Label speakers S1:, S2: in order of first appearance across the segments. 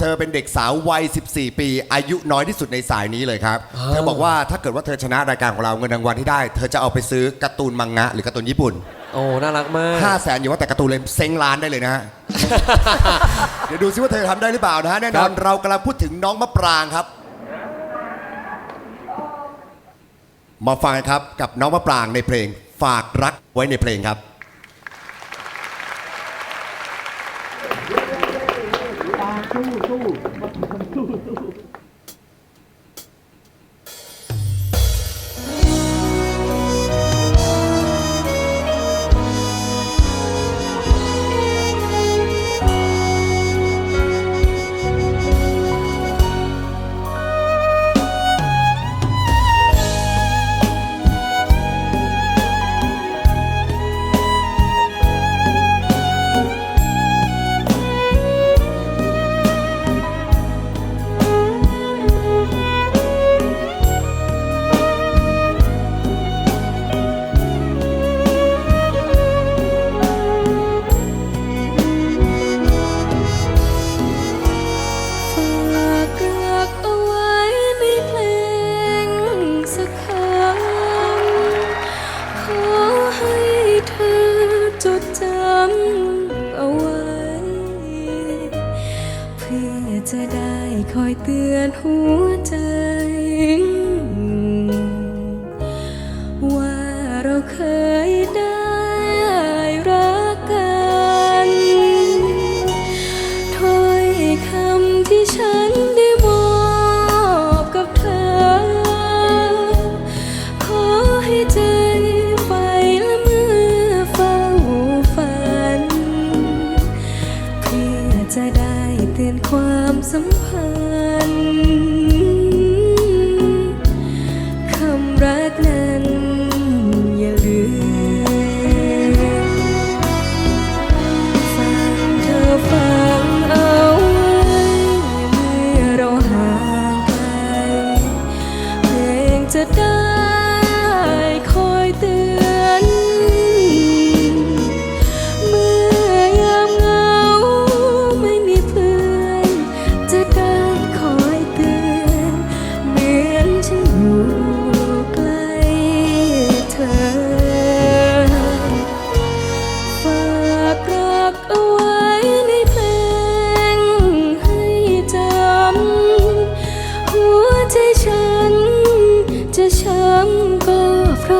S1: เธอเป็นเด็กสาววัย 14 ปี อายุน้อยที่สุดในสายนี้เลยครับ เธอบอกว่าถ้าเกิดว่าเธอชนะรายการของเราเงินรางวัลที่ได้ เธอจะเอาไปซื้อการ์ตูนมังงะ หรือการ์ตูนญี่ปุ่น
S2: โอ้ น่ารักมาก
S1: 5 0 0แสนอยู่ว่าแต่การ์ตูนเลยเซ้งล้านได้เลยนะฮะ เดี๋ยวดูซิว่าเธอทำได้หรือเปล่านะฮะแน่นอน
S2: ครับ
S1: เรากำลังพูดถึงน้องมะปรางครับ มาฟังกันครับกับน้องมะปรางในเพลงฝากรักไว้ในเพลงครับ
S3: อยเตือนหัวใจ งจะได้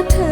S3: เพราะเธอ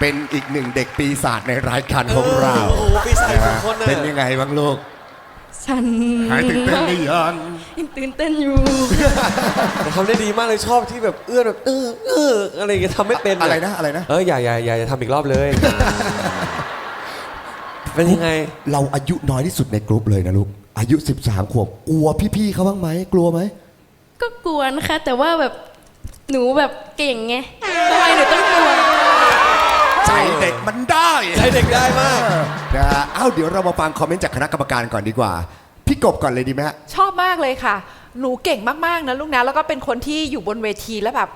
S3: เป็
S1: นอีกหนึ่งเด็กปีศาจในรายการของเรา
S2: โอ้โหปีศาจ
S1: นะ
S2: สอ
S1: ฮะ
S2: งคนน่ะ
S1: เป็นยังไงบ้างลูก
S3: ฉัน
S1: หายตื่นเต้นหรือยัง
S3: ยังตื่นเต้นอยู่
S2: แต่ทำได้ดีมากเลยชอบที่แบบเอื้อนแบบเออเอออะไรอย่างเงี้ยทำไม่เป็น
S1: อะไรนะอะไรนะ
S2: เอออย่าอย่าอย่าอย่าทำอีกรอบเลย เป็นยังไง
S1: เราอายุน้อยที่สุดในกลุ่มเลยนะลูก อายุ 13 ขวบ กลัวพี่ๆเขาบ้างไหม กลัวไหม
S3: ก็กลัวนะคะแต่ว่าแบบหนูแบบเก่งไง
S1: เด็กมันได้
S2: ใจเด็กได้มาก
S1: นะฮะเอ้าเดี๋ยวเรามาฟังคอมเมนต์จากคณะกรรมการก่อนดีกว่า พี่กบก่อนเลยดีไหมฮะ
S4: ชอบมากเลยค่ะ หนูเก่งมากๆนะลูกนะ แล้วก็เป็นคนที่อยู่บนเวทีแล้วแบบ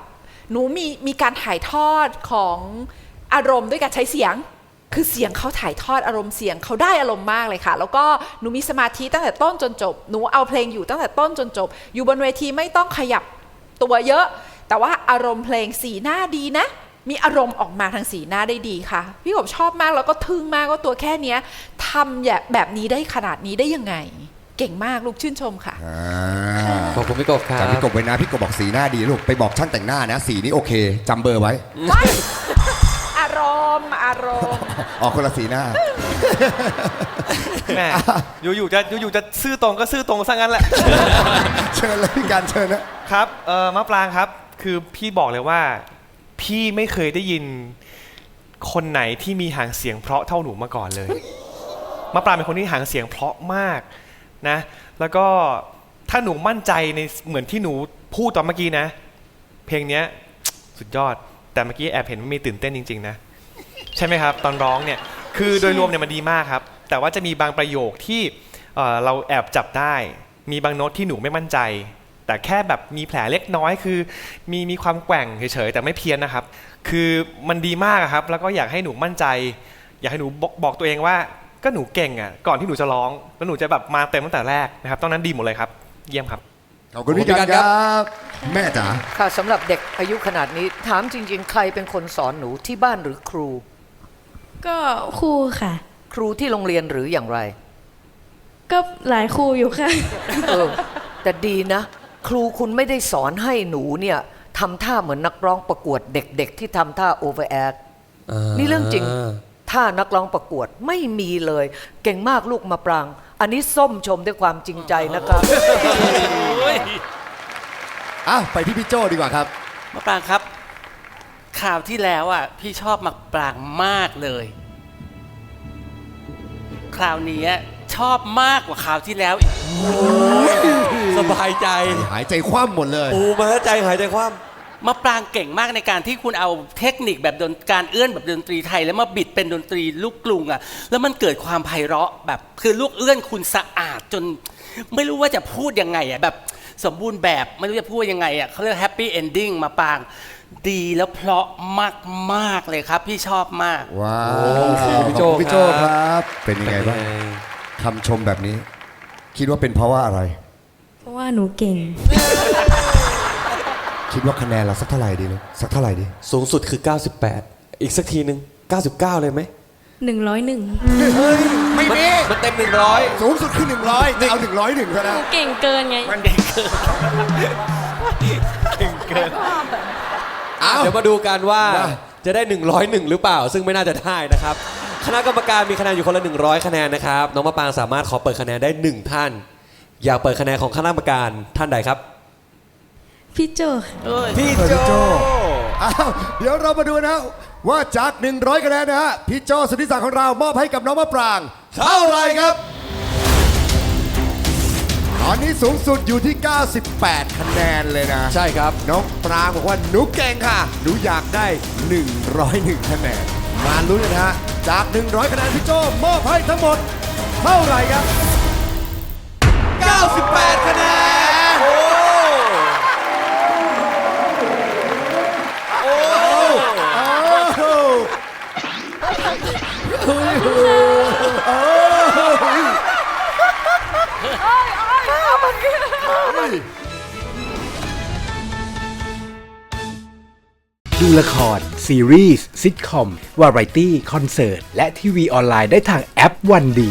S4: หนูมีมีการถ่ายทอดของอารมณ์ด้วยการใช้เสียง คือเสียงเขาถ่ายทอดอารมณ์เสียงเขาได้อารมณ์มากเลยค่ะ แล้วก็หนูมีสมาธิตั้งแต่ต้นจนจบ หนูเอาเพลงอยู่ตั้งแต่ต้นจนจบ อยู่บนเวทีไม่ต้องขยับตัวเยอะ แต่ว่าอารมณ์เพลงสีหน้าดีนะ มีอารมณ์ออกมาทางสีหน้าได้ดีค่ะ พี่กบชอบมากแล้วก็ทึ่งมากว่าตัวแค่เนี้ยทำแบบแบบนี้ได้ขนาดนี้ได้ยังไง เก่งมากลูกชื่นชมค่ะ
S1: อ่า
S2: ขอบคุณพี่กบครั
S1: จำ
S2: บ
S1: พี่กบไว้นะพี่กบบอกสีหน้าดีลูกไปบอกช่างแต่งหน้านะ สีนี้โอเคจำเบอร์ไว้
S4: ไม่อารมณ์อารมณ์
S1: ออกคนละสีหน้า
S5: แม่อยู่ๆจะอยู่ๆจะซื่อตรงก็ซื่อตรงซะงั้นแหละ
S1: เชิญเลยพี่การเชิญนะ
S5: ครับเออมะปรางครับ คือพี่บอกเลยว่า พี่ไม่เคยได้ยินคนไหนที่มีหางเสียงเพราะเท่าหนูมาก่อนเลย มะปรางเป็นคนที่หางเสียงเพราะมากนะ แล้วก็ถ้าหนูมั่นใจในเหมือนที่หนูพูดตอนเมื่อกี้นะ เพลงเนี้ยสุดยอด แต่เมื่อกี้แอบเห็นว่ามีตื่นเต้นจริง ๆ นะ ใช่ไหมครับ ตอนร้องเนี่ย คือโดยรวมเนี่ยมันดีมากครับ แต่ว่าจะมีบางประโยคที่เอ่อเราแอบจับได้ มีบางโน้ตที่หนูไม่มั่นใจ แต่แค่แบบมีแผลเล็กน้อยคือ มีมีความแกว่งเฉยๆแต่ไม่เพี้ยนนะครับ คือมันดีมากอะครับ แล้วก็อยากให้หนูมั่นใจ อยากให้หนูบอกบอกตัวเองว่าก็หนูเก่งอะก่อนที่หนูจะร้องแล้วหนูจะแบบมาเต็มตั้งแต่แรกนะครับตอนนั้นดีหมดเลยครับ เยี่ยมครับ
S1: ขอบคุณพี่การครับ แม่จ๋า
S6: ค่ะสำหรับเด็กอายุขนาดนี้ถามจริง ๆ ใครเป็นคนสอนหนูที่บ้านหรือครู
S3: ก็ครูค่ะ
S6: ครูที่โรงเรียนหรืออย่างไร
S3: ก็หลายครูอยู่ค่ะ
S6: เออแต่ดีนะ ครูคุณไม่ได้สอนให้หนูเนี่ยทำท่าเหมือนนักร้องประกวดเด็ก ๆ ที่ทำท่าโอเวอร์แอคนี่เรื่องจริงถ้านักร้องประกวดไม่มีเลย เก่งมากลูกมาปราง อันนี้ส้มชมด้วยความจริงใจนะครับ
S1: อ้าวไปที่พี่โจดีกว่าครับ
S7: มะปรางครับคราวที่แล้วอะพี่ชอบมะปรางมากเลย คราวนี้ ชอบมากกว่าคราวที่แล้วอีก
S2: สบายใจ
S1: หายใจคว่ำหมดเลย
S2: ปูมาใจหายใจคว่
S7: มะปรางเก่งมากในการที่คุณเอาเทคนิคแบบดนการเอื้อนแบบดนตรีไทย แล้วมาบิดเป็นดนตรีลูกกรุงอะแล้วมันเกิดความไพเราะแบบคือลูกเอื้อนคุณสะอาดจน ไม่รู้ว่าจะพูดยังไงอะแบบสมบูรณ์แบบไม่รู้จะพูดยังไงอะเขาเรียกแฮปปี้เอนดิ้งมาปรางดีแล้วเพราะมาก ๆ เลยครับ พี่ชอบมาก
S1: ว้าว
S2: ขอบคุณพี่โจ
S1: ขอบคุณพี่โจ
S2: ค
S1: ครับรับ เป็นำยังไงบ้าง
S2: เป็น
S1: คำชมแบบนี้ คิดว่าเป็นเพราะว่าอะไร
S3: เพราะว่าหนูเก่ง
S1: คิดว่าคะแนนเราสักเท่าไหร่ดีลูกสักเท่าไหร่ดี
S2: สูงสุดคือ 98 อีกสักทีหนึ่ง99 เลยไหม
S3: หนึ่งร้อยหนึ่ง
S1: ไม่มี
S2: มันเต็ม 100
S1: สูงสุดคือ100แต่เอา100หนึ่งซะ
S3: ห
S1: นะ
S3: นูเก่งเกินไง
S1: อ้าว
S2: เดี๋ยวมาดูกันว่า
S1: ว่า
S2: จะได้ 101 หรือเปล่า ซึ่งไม่น่าจะได้นะครับ คณะกรรมการมีคะแนนอยู่คนละ 100 คะแนนนะครับ น้องมะปรางสามารถขอเปิดคะแนนได้ 1 ท่าน อยากเปิดคะแนนของคณะกรรมการท่านใดครับ
S3: พี่โจค่ะ
S2: พี่
S1: เปิด
S2: โจ
S1: พี่โจ อ้าวเดี๋ยวเรามาดูนะว่าจาก 100คะแนนนะฮะพี่โจสุทธิศักดิ์ของเรามอบให้กับน้องมะปราง เท่าไหร่ครับ ตอนนี้สูงสุดอยู่ที่ 98 คะแนนเลยนะ
S2: ใช่ครับ
S1: น้องปรางบอกว่าหนูเก่งค่ะ หนูอยากได้ 101 คะแนน มาลุ้นกันะฮะจาก 100 คะแนนพี่โจมอบให้ทั้งหมด เท่าไหร่ครับ 98 คะแนน โอ้โอ้โอ้โอ้
S8: ดูละคร ซีรีส์ซิทคอม วาไรตี้ คอนเสิร์ต และทีวีออนไลน์ได้ทางแอปวันดี